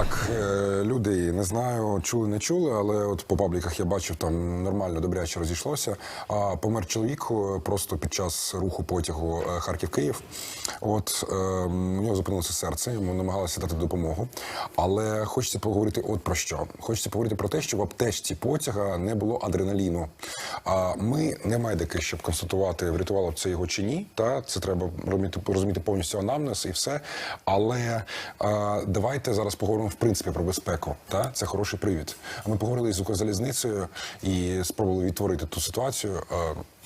Так, е, люди не знаю, чули, не чули, але от по пабліках я бачив, там нормально добряче розійшлося. А помер чоловік е, просто під час руху потягу е, Харків-Київ. От у нього зупинилося серце, йому намагалися дати допомогу. Але хочеться поговорити от про що. Хочеться поговорити про те, що в аптечці потяга не було адреналіну. А ми не медики, щоб констатувати, врятувало це його чи ні. Та це треба розуміти, розуміти повністю анамнез і все. Але е, давайте зараз поговоримо в принципі про безпеку. Та це хороший привід. А ми поговорили з Укрзалізницею і спробували відтворити ту ситуацію.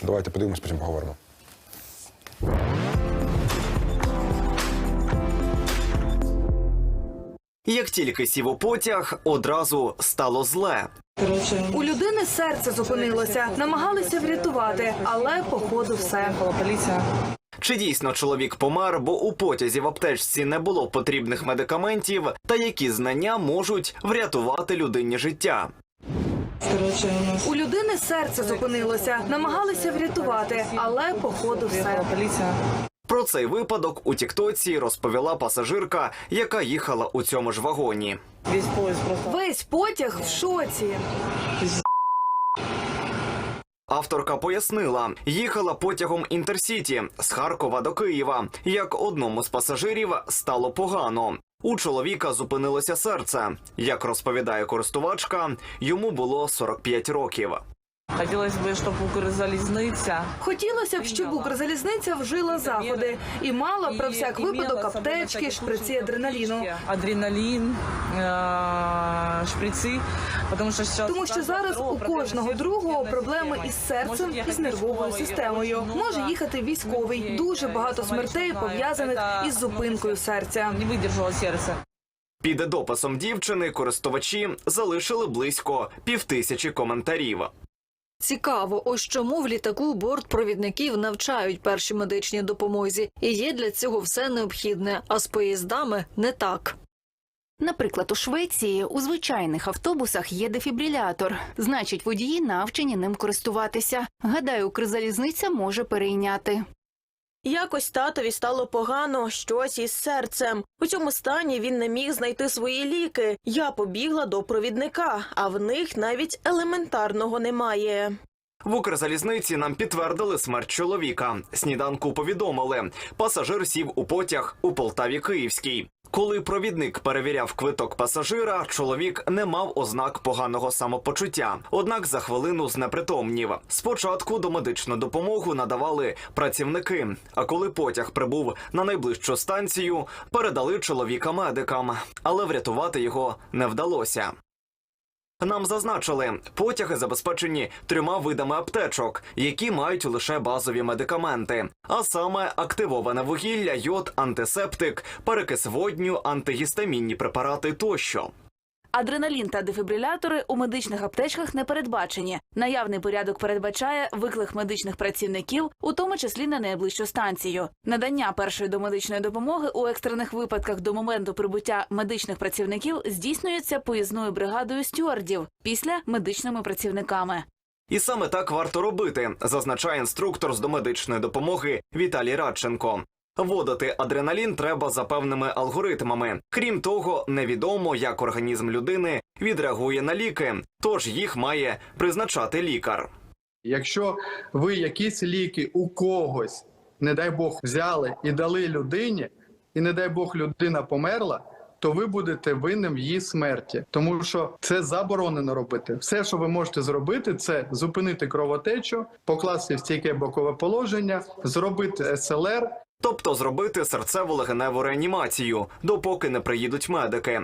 Давайте подивимось, потім поговоримо. Як тільки сів у потяг, одразу стало зле. У людини серце зупинилося, намагалися врятувати, але походу все. Чи дійсно чоловік помер, бо у потязі в аптечці не було потрібних медикаментів, та які знання можуть врятувати людині життя? У людини серце зупинилося, намагалися врятувати, але походу все. Про цей випадок у Тіктоці розповіла пасажирка, яка їхала у цьому ж вагоні. Весь потяг в шоці. Авторка пояснила, їхала потягом Інтерсіті з Харкова до Києва. Як одному з пасажирів стало погано. У чоловіка зупинилося серце. Як розповідає користувачка, йому було 45 років. Хотелось бы, чтобы Укрзалізниця Хотілося б, щоб Укрзалізниця вжила заходи і мала про всяк випадок аптечки, шприці адреналіну. Адреналін, е, шприці. Тому що, зараз Тому що зараз у кожного другого проблеми із серцем і з нервовою системою. Може їхати військовий. Дуже багато смертей пов'язаних із зупинкою серця. Не видержало серце. Під дописом дівчини користувачі залишили близько півтисячі коментарів. Цікаво, ось чому в літаку бортпровідників навчають першій медичній допомозі, і є для цього все необхідне, а з поїздами не так. Наприклад, у Швеції у звичайних автобусах є дефібрилятор. Значить, водії навчені ним користуватися. Гадаю, Укрзалізниця може перейняти. Якось татові стало погано, щось із серцем. У цьому стані він не міг знайти свої ліки. Я побігла до провідника, а в них навіть елементарного немає. В Укрзалізниці нам підтвердили смерть чоловіка. Сніданку повідомили. Пасажир сів у потяг у Полтаві Київській. Коли провідник перевіряв квиток пасажира, чоловік не мав ознак поганого самопочуття. Однак за хвилину знепритомнів. Спочатку до медичну допомогу надавали працівники. А коли потяг прибув на найближчу станцію, передали чоловіка медикам, але врятувати його не вдалося. Нам зазначили, потяги забезпечені трьома видами аптечок, які мають лише базові медикаменти, а саме активоване вугілля, йод, антисептик, перекис водню, антигістамінні препарати тощо. Адреналін та дефібрилятори у медичних аптечках не передбачені. Наявний порядок передбачає виклик медичних працівників, у тому числі на найближчу станцію. Надання першої домедичної допомоги у екстрених випадках до моменту прибуття медичних працівників здійснюється поїзною бригадою стюардів після медичними працівниками. І саме так варто робити, зазначає інструктор з домедичної допомоги Віталій Радченко. Вводити адреналін треба за певними алгоритмами. Крім того, невідомо, як організм людини відреагує на ліки, тож їх має призначати лікар. Якщо ви якісь ліки у когось, не дай Бог, взяли і дали людині, і не дай Бог людина померла, то ви будете винним в її смерті, тому що це заборонено робити. Все, що ви можете зробити, це зупинити кровотечу, покласти в стійке бокове положення, зробити СЛР, Тобто зробити серцево-легеневу реанімацію, допоки не приїдуть медики.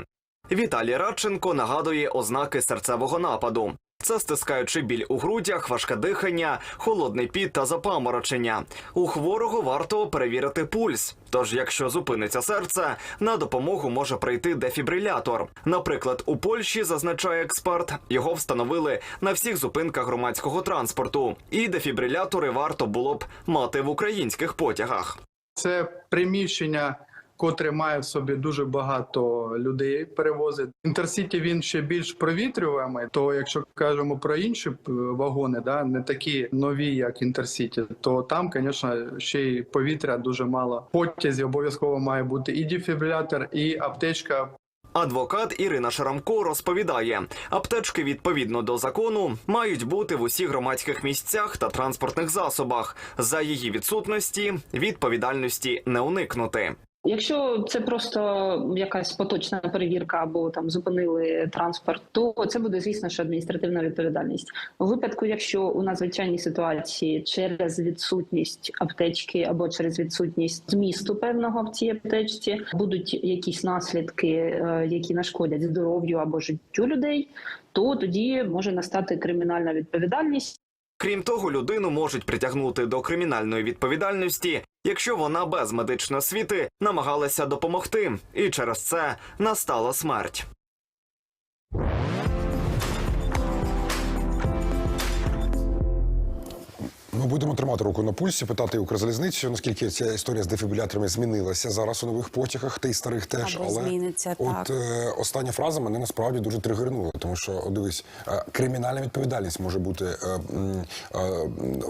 Віталій Радченко нагадує ознаки серцевого нападу. Це стискаючи біль у грудях, важке дихання, холодний піт та запаморочення. У хворого варто перевірити пульс. Тож, якщо зупиниться серце, на допомогу може прийти дефібрилятор. Наприклад, у Польщі зазначає експерт, його встановили на всіх зупинках громадського транспорту, і дефібрилятори варто було б мати в українських потягах. Це приміщення, котре має в собі дуже багато людей, перевозить. Інтерсіті він ще більш провітрюваний. То якщо кажемо про інші е, вагони, да не такі нові, як інтерсіті, то там, звісно, ще й повітря дуже мало. Потязі обов'язково має бути і дефібрилятор, і аптечка Адвокат Ірина Шарамко розповідає, аптечки відповідно до закону мають бути в усіх громадських місцях та транспортних засобах. За її відсутності відповідальності не уникнути. Якщо це просто якась поточна перевірка або там зупинили транспорт, то це буде звісно, що адміністративна відповідальність. У випадку, якщо у надзвичайній ситуації через відсутність аптечки або через відсутність змісту певного в цій аптечці будуть якісь наслідки, е, які нашкодять здоров'ю або життю людей, то тоді може настати кримінальна відповідальність. Крім того, людину можуть притягнути до кримінальної відповідальності, якщо вона без медичної освіти намагалася допомогти, і через це настала смерть. Ми будемо тримати руку на пульсі, питати Укрзалізницю, наскільки ця історія з дефібриляторами змінилася зараз у нових потягах, та й старих теж. Або але зміниться, от так. е, остання фраза мене насправді дуже тригернула, тому що дивись, е, кримінальна відповідальність може бути е, е,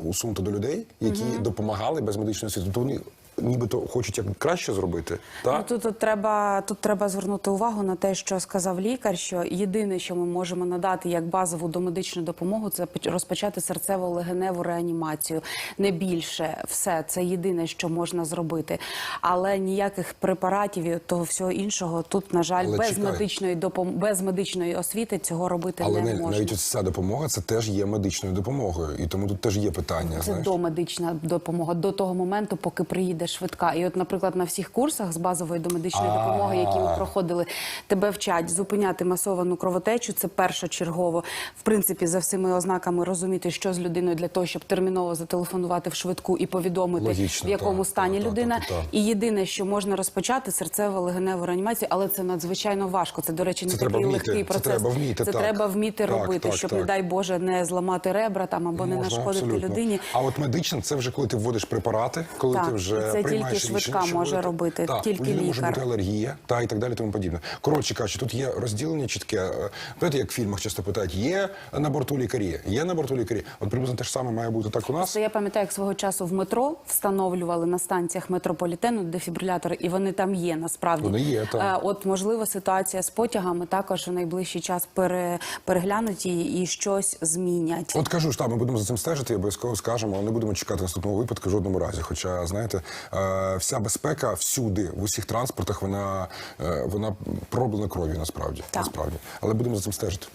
усунута до людей, які допомагали без медичної освіти. Тобто вони нібито хочуть як краще зробити. Ну, тут, тут треба тут треба звернути увагу на те, що сказав лікар. Що єдине, що ми можемо надати як базову домедичну допомогу, це поч- розпочати серцево-легеневу реанімацію. Не більше все це єдине, що можна зробити. Але ніяких препаратів і того всього іншого тут, на жаль, Але без чекай. медичної допом... без медичної освіти цього робити Але не не, можна. навіть ця допомога це теж є медичною допомогою, і тому тут теж є питання. Це знаєш. домедична допомога до того моменту, поки приїде швидка. І от, наприклад, на всіх курсах з базової домедичної допомоги, які ми проходили, тебе вчать зупиняти масовану кровотечу. Це першочергово. В принципі, за всіми ознаками розуміти, що з людиною для того, щоб терміново зателефонувати в швидку і повідомити, Логічно, в якому так, стані так, людина. так, так. І єдине, що можна розпочати, серцево-легеневу реанімацію, але це надзвичайно важко. Це, до речі, не Це такий вміти, легкий це процес. треба вміти, це так. треба вміти Так, робити, так, щоб, так. не дай Боже, не зламати ребра там або не Можна, нашкодити абсолютно. людині. А от медична це вже коли ти вводиш препарати, коли Так, ти вже і це тільки швидка може робити, тільки людини може бути алергія, та і так далі, тому подібне. Коротше кажучи, тут є розділення чітке. Е, Знаєте, як в фільмах часто питають: є на борту лікарі, є на борту лікарі. От приблизно те ж саме має бути так у нас. Це я пам'ятаю, як свого часу в метро встановлювали на станціях метрополітену дефібрилятори, і вони там є насправді. Вони є, так. Е, От можливо, ситуація з потягами також у найближчий час пере, переглянуть і, і щось змінять. От кажу ж, так, ми будемо за цим стежити, і обов'язково скажемо, але не будемо чекати наступного випадку в жодному разі. Хоча, знаєте, вся безпека всюди, в усіх транспортах, вона, е, вона пророблена кров'ю насправді. Так. насправді. Але будемо за цим стежити.